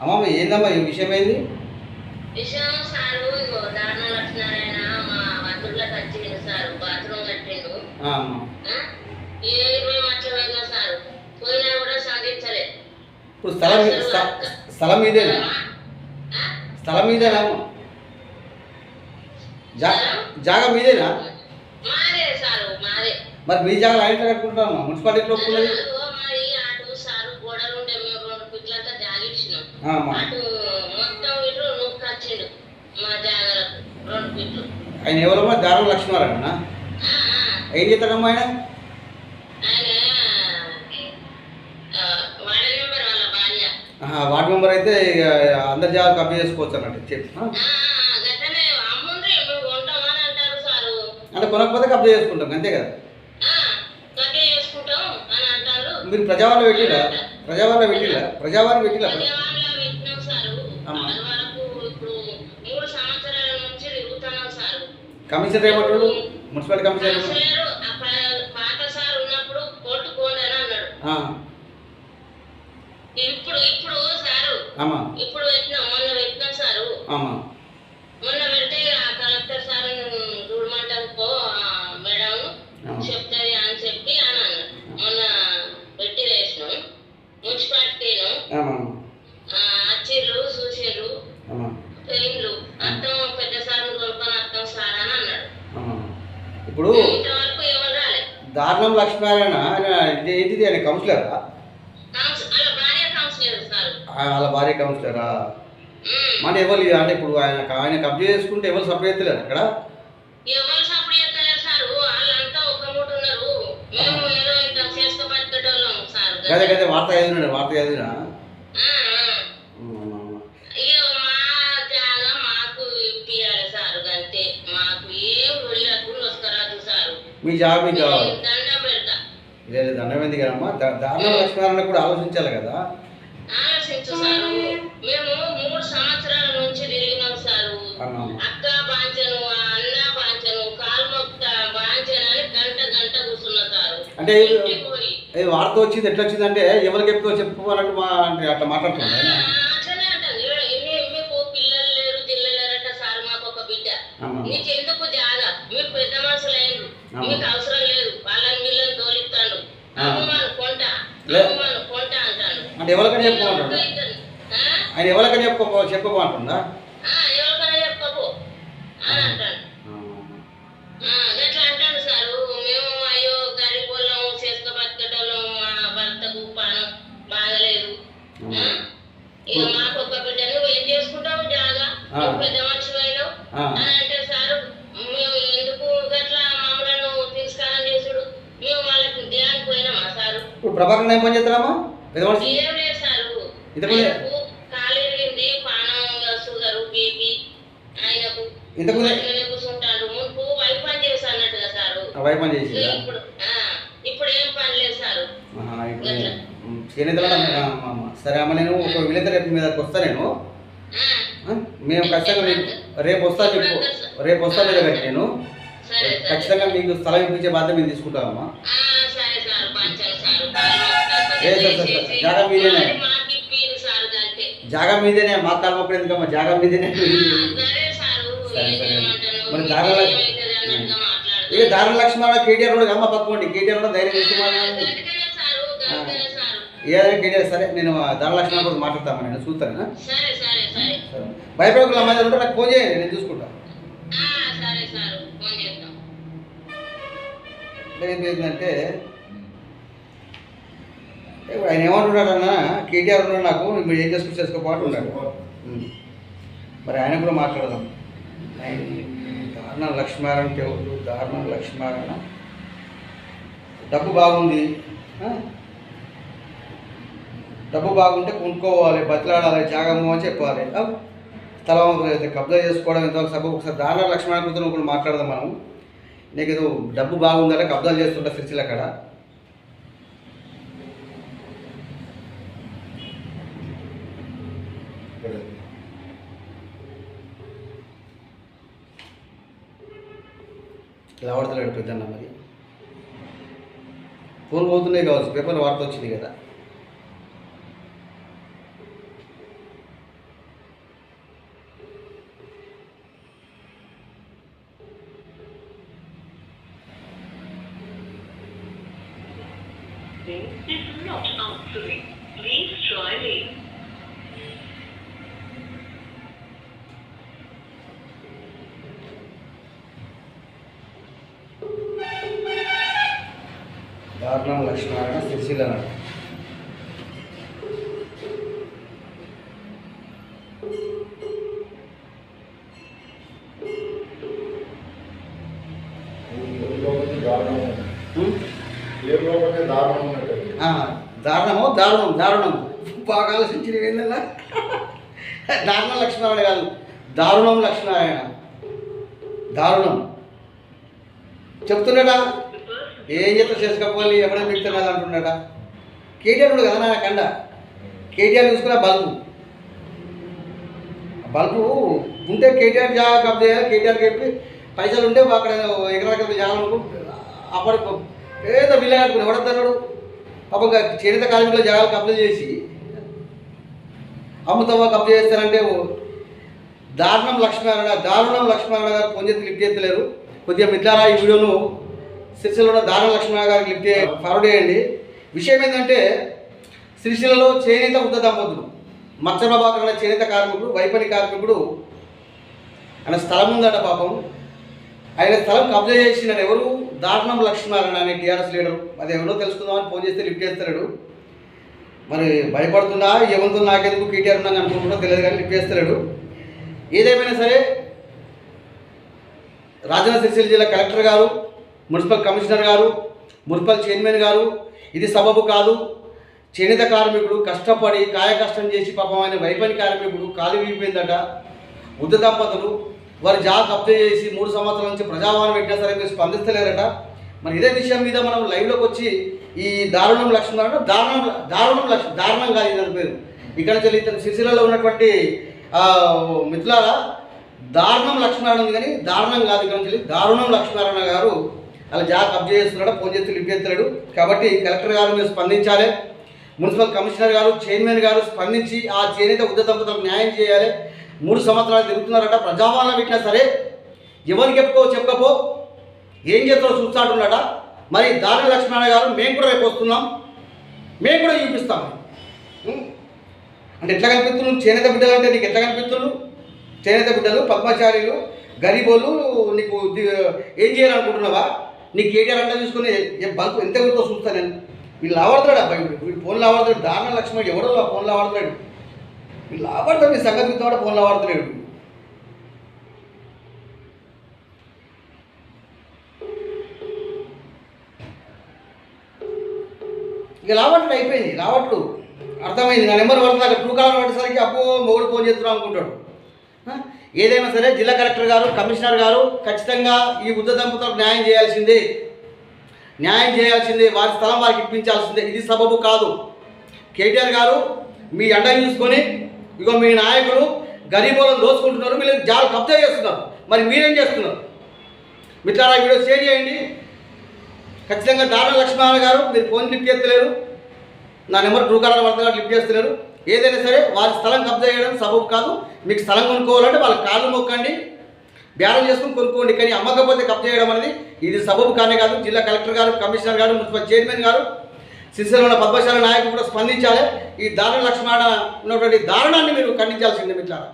అమ్మమ్మ ఏందమ్మా ఈ విషయం ఏంది విషయం సారు ఇగో దారుణ లక్ష్మీనారాయణ మా వతుర్లకు వచ్చిండు సారు బాత్రూమ్ కట్టిండు. ఆ, అమ్మ. ఆ? ఏ ఇరవై మధ్య పోయినా సారు పోయినా కూడా సాధించలే. ఇప్పుడు స్థలం స్థ- స్థలం మీదేనా? ఆ? స్థలం జా జాగా మీదేనా? మాదే సారు మాదే. మరి మీ జాగా ఆయన కట్టుకుంటామమ్మా మున్సిపాలిటీలో అటు మొత్తం ఇటు నువ్వు వచ్చిండు మా జాగ్రత్త రెండు పిట్లు ఆయన ఎవరమ్మా ఆ, ఆ. ఏం చేస్తాడమ్మా ఆయన? వార్డు మెంబర్ అయితే ఇక అందరి జాగా కబ్జా చేసుకోవచ్చు అన్నట్టు చెప్పి అంటే కొనకపోతే కబ్జా చేసుకుంటాం అంతే కదా? మీరు ప్రజావాళ్ళు పెట్టిరా ప్రజావాళ్ళు పెట్టిరా ప్రజావాళ్ళు పెట్టిరా ప్రజావాణిలో పెట్టినాం సారు అమ్మా. అది వరకు ఇప్పుడు మూడు సంవత్సరాల నుంచి తిరుగుతున్నాం సారు కమిషనర్ ఏమంటాడు మున్సిపల్ కమిషనర్ ఇప్పుడు ఇప్పుడు సారు ఇప్పుడు పెట్టినాం మొన్న పెట్టినాం సారు. ఆమా మొన్న పెడితే ఆ కలెక్టర్ సార్ చూడమంటారు పో ఆ మేడం ఆ. చెప్తుంది అని చెప్పి అని అన్నాడు మొన్న పెట్టి వేసినాం మున్సిపాలిటీను ఆమా అచ్చిర్రు చూసిర్రు ఆమా పెయిన్లు అర్థం పెద్ద సార్ కొనుక్కొని అర్థం సార్ అని అన్నాడు ఆమా ఇప్పుడు ఇంతవరకు ఎవరు రాలే దారుణం లక్ష్మీనారాయణ ఆయన ఏంటిది? ఆయన కౌన్సిలరా కౌన్సిల్ వాళ్ళ భార్య కౌన్సిలర్. మన ఎవరు అంటే ఇప్పుడు ఆయన ఆయన కబ్జా చేసుకుంటే ఎవరు సపరేట్ ఎత్తలేరు అక్కడ? గదే గదే వార్త చదివినాడు వార్త చదివినా ఆ, ఆ. ఇక మా జాగా మాకు ఇప్పియాలి సారు అంతే మాకు ఏం వెళ్ళకు నొక్కరాదు సారు మీ జాబ్ మీకు కావాలి. లేదు దండం ఎందుకు కదమ్మా దారుణం లక్ష్మీనారాయణ కూడా ఆలోచించాలి కదా. ఆలోచించు సారు. మేము మూడు సంవత్సరాల నుంచి తిరిగినాం సారు. అన్నా అక్క బాంచను అన్న బాంచను కాలు మొక్క బాంచను అని గంట గంట కూర్చున్నా సారు. అంటే వార్త వచ్చింది ఎట్లా వచ్చిందంటే ఎవరికి చెప్తావు చెప్పుకోవాలంటే మా అంటే అట్లా మాట్లాడుతున్నాడు ఆయన. అట్లనే మీకు పిల్లలు లేరు పిల్లలు లేరట సార్ మాకు ఒక బిడ్డ. అమ్మా నీకు ఎందుకు జాగా మీరు పెద్ద మనుషులు అయ్యారు అవును. మీకు అవసరం లేదు. వాళ్ళని వీళ్ళని తోలిస్తాను. అమ్మమాను కొంట. అమ్మమాను కొంట అంటాను. అంటే ఎవరికైనా చెప్పుకోమంటాడు? ఆయన ఎవరికైనా చెప్పుకో చెప్పుకోమంటుందా? ఎవరికైనా చెప్పకు. అని అంటాను. ఆ, గట్లా అంటాను సారు? మేము అయ్యో గరీబ్ వాళ్ళం చేసుకో బతికేటోళ్ళం మా భర్తకు పానం బాగలేదు? ఇక మాకు ఒక బిడ్డ నువ్వు ఏం చేసుకుంటావు? జాగా. పెద్ద మనిషి అయినావు ఆ. అని అంటే సారు మేము ఎందుకు గట్లా మమ్మల్ని తిరస్కారం చేసుడు మేము వాళ్ళకి ధ్యానం పోయినామా సారు ఇప్పుడు ప్రభాకర్ ఏం పని చేస్తారమ్మా పెద్ద మనిషి ఏం లేదు సారు ఇంతకు ముందే- ఆయనకు కాలు ఇరిగింది పానం షుగర్ బీపీ ఆయనకు ఇంతకు ముందే- అట్లనే కూర్చుంటాడు మునుపు వైఫ్ పని చేసి అన్నట్టుగా సారు ఆ వైఫ్ పని చేసిందా ఇప్పుడు ఆ, ఇప్పుడు ఏం పని లేదు చేనేతలు అంటే, ఆ, ఆ, ఆ. సరే అమ్మ నేను ఒక విలేత రేపు మీ దగ్గరకు వస్తా నేను? మేము ఖచ్చితంగా రేపు వస్తా చెప్పు. రేపు వస్తా మీ దగ్గరికి నేను. ఖచ్చితంగా మీకు స్థలం ఇప్పించే బాధ్యత మేము తీసుకుంటామమ్మా. జాగా మీదేనే. జాగా మీదేనే మా కాలం అప్పుడు ఎందుకమ్మా? జాగా మీదేనే. మరి మాట్లాడతాను ఇక దారుణ లక్ష్మణ కేటీఆర్ కూడా అమ్మ పక్కకోండి కేటీఆర్ కూడా ధైర్యం సారు ఏదైనా కేటీఆర్ సరే నేను దారుణ లక్ష్మణ కూడా మాట్లాడతామా నేను చూస్తాను భయపడకుండా అమ్మాయి ఉంటే నాకు ఫోన్ చేయండి నేను చూసుకుంటా. ఆ, సరే సారు ఫోన్ చేద్దాం. అంటే ఏం ఏంటంటే ఆయన ఏమంటున్నాడన్నా కేటీఆర్ ఉన్నాడు నాకు మీరు ఏం చేసుకుని చేసుకోపోటు ఉన్నాడు. మరి ఆయన కూడా మాట్లాడదాం. ఆయన దారుణ లక్ష్మీనారాయణ ఎవరు దారుణ లక్ష్మీనారాయణ. డబ్బు బాగుంది? డబ్బు బాగుంటే కొనుక్కోవాలి బతిలాడాలి జాగము అని చెప్పాలి? స్థలం కబ్జా చేసుకోవడం ఎంతవరకు సభ ఒకసారి దారుణ లక్ష్మణ గురించి కూడా మాట్లాడదాం మనం. నీకు ఏదో డబ్బు బాగుందంటే కబ్జాలు చేస్తుంటా సిరిసిల్ల అక్కడ ఇలా వాడుతున్నాడు పెద్దన్న మరి ఫోన్ పోతున్నాయి కావచ్చు పేపర్ వార్త వచ్చింది కదా This is not answering. Please try later. దారుణం ఉన్నట్టు ఆ, దారుణము దారుణం దారుణం. బాగా ఆలోచించిన ఏందన్నా దారుణం లక్ష్మీనారాయణ కాదు. దారుణం లక్ష్మీనారాయణ. దారుణం. చెప్తున్నాడా ఏం చెప్తా చేసుకోవాలి? ఎవడే మిగతా కాదు అంటున్నాడా కేటీఆర్ కూడా కదా నా కండ. కేటీఆర్ చూసుకున్న బల్బు. బల్బు ఉంటే కేటీఆర్ జాగా కప్ చేయాలి. కేటీఆర్ చెప్పి పైసలు ఉంటే అక్కడ ఎకరాకి జాగాలకు అప్పటి ఏదో బిల్లు కట్టుకుని ఎవడన్నాడు పాపం చేనేత కార్మికుల జాగాలు కబ్జా చేసి అమ్ముతావా కబ్జా చేస్తారంటే ఓ దారుణం లక్ష్మీనారాయణ దారుణం లక్ష్మీనారాయణ గారు పొందేది లిఫ్ట్ చేస్తలేరు. కొద్దిగా మిట్లారా ఈ వీడియోను సిరిసిల్లలో దారా లక్ష్మణ గారికి లిఫ్ట్ ఫార్వర్డ్ చేయండి. విషయం ఏంటంటే సిరిసిల్లలో చేనేత వృద్ధ దంపతులు మచ్చ ప్రభాకర్ అనే చేనేత కార్మికుడు వైపని కార్మికుడు ఆయన స్థలం ఉందట పాపం. ఆయన స్థలం కబ్జా చేసిన ఎవరు? దారుణం లక్ష్మీనారాయణ అనే టీఆర్ఎస్ లీడరు. అది ఎవరో తెలుసుకుందామని ఫోన్ చేస్తే లిఫ్ట్ చేస్తాడు మరి భయపడుతున్నా ఏమంతో నాకెందుకు కేటీఆర్ ఉన్నాను అనుకుంటున్నా తెలియదు కానీ లిఫ్ట్ చేస్తాడు ఏదేమైనా సరే రాజన్న సిరిసిల్ల జిల్లా కలెక్టర్ గారు మున్సిపల్ కమిషనర్ గారు మున్సిపల్ చైర్మన్ గారు ఇది సబబు కాదు. చేనేత కార్మికుడు కష్టపడి కాయకష్టం చేసి పాపం ఆయన వైపని కార్మికుడు కాలు వీగిపోయిందట వృద్ధ దంపతులు వారి జా కబ్జా చేసి మూడు సంవత్సరాల నుంచి ప్రజావాణి పెట్టినా సరే మీరు స్పందిస్తలేరట. మరి ఇదే విషయం మీద మనం లైవ్లోకి వచ్చి ఈ దారుణం లక్ష్మణ దారుణం దారుణం లక్ష్యం దారుణం కాదు ఇతని పేరు. ఇక్కడ నుంచి ఇతను సిరిసిల్లలో ఉన్నటువంటి ఆ, మిత్రులారా దారుణం లక్ష్మీనారాయణ ఉంది కానీ దారుణం కాదు. ఇక్కడ చెల్లి దారుణం లక్ష్మీనారాయణ గారు అలా జాబ్ అబ్జర్వ్ చేస్తున్నాడు ఫోన్ చేసి లిఫ్ట్ చేస్తున్నాడు కాబట్టి కలెక్టర్ గారు మీరు స్పందించాలి. మున్సిపల్ కమిషనర్ గారు చైర్మన్ గారు స్పందించి ఆ చేనేత ఉద్ద న్యాయం చేయాలి. మూడు సంవత్సరాలు తిరుగుతున్నారట ప్రజావాళ్ళ పెట్టినా సరే ఎవరికి చెప్పుకో చెప్పకపో. ఏం చేస్తారో చూస్తాడున్నాడా మరి దారి లక్ష్మణ గారు మేము కూడా రేపు వస్తున్నాం. మేము కూడా చూపిస్తాం. అంటే ఎట్లా కనిపిస్తున్నాం చేనేత బిడ్డలు అంటే నీకు ఎట్లా కనిపిస్తున్నాడు చేనేత బిడ్డలు పద్మచారిలు గరీబోలు నీకు ఏం చేయాలనుకుంటున్నావా? నీ కేటీఆర్ అంటే చూసుకుని ఏ బల్బు ఎంత గుర్తో చూస్తాను నేను? వీళ్ళు ఆవడతాడు అబ్బాయి వీడు ఫోన్లో ఫోన్ దారుణ లక్ష్మణ్ ఎవడో ఫోన్లో ఫోన్ వీళ్ళు లావాడతాడు నీ సంగతి గుర్తు ఫోన్ లావాడుతున్నాడు ఇక రావట్లు అయిపోయింది రావట్లు అర్థమైంది నా నెంబర్ పడుతుంది అక్కడ కాలం కాలర్ అప్పు అబ్బో మొగుడు ఫోన్ చేస్తున్నాం అనుకుంటాడు. ఏదైనా సరే జిల్లా కలెక్టర్ గారు కమిషనర్ గారు ఖచ్చితంగా ఈ వృద్ధ దంపతులకు న్యాయం చేయాల్సిందే. న్యాయం చేయాల్సిందే వారి స్థలం వారికి ఇప్పించాల్సిందే. ఇది సబబు కాదు. కేటీఆర్ గారు మీ అండ చూసుకొని ఇగో మీ నాయకులు గరీబులను దోచుకుంటున్నారు మీరు జాలు కబ్జా చేస్తున్నారు. మరి మీరేం చేస్తున్నారు? మిత్రారా వీడియో షేర్ చేయండి. ఖచ్చితంగా దారుణ లక్ష్మణ గారు మీరు ఫోన్ లిఫ్ట్ చేస్తలేరు. నా నెంబర్ ట్రూ కాలర్ పడుతున్నా లిఫ్ట్ చేస్తలేరు. ఏదైనా సరే వారి స్థలం కబ్జా చేయడం సబబు కాదు. మీకు స్థలం కొనుక్కోవాలంటే వాళ్ళ కాళ్ళు మొక్కండి. బేరం చేసుకుని కొనుక్కోండి. కానీ అమ్మకపోతే కబ్జా చేయడం అనేది ఇది సబబు కానే కాదు. జిల్లా కలెక్టర్ గారు కమిషనర్ గారు మున్సిపల్ చైర్మన్ గారు సిరిసిల్ల పద్మశాల నాయకులు కూడా స్పందించాలి. ఈ దారుణ లక్ష్మణ ఉన్నటువంటి దారుణాన్ని మీరు ఖండించాల్సిందే మిత్రులారా.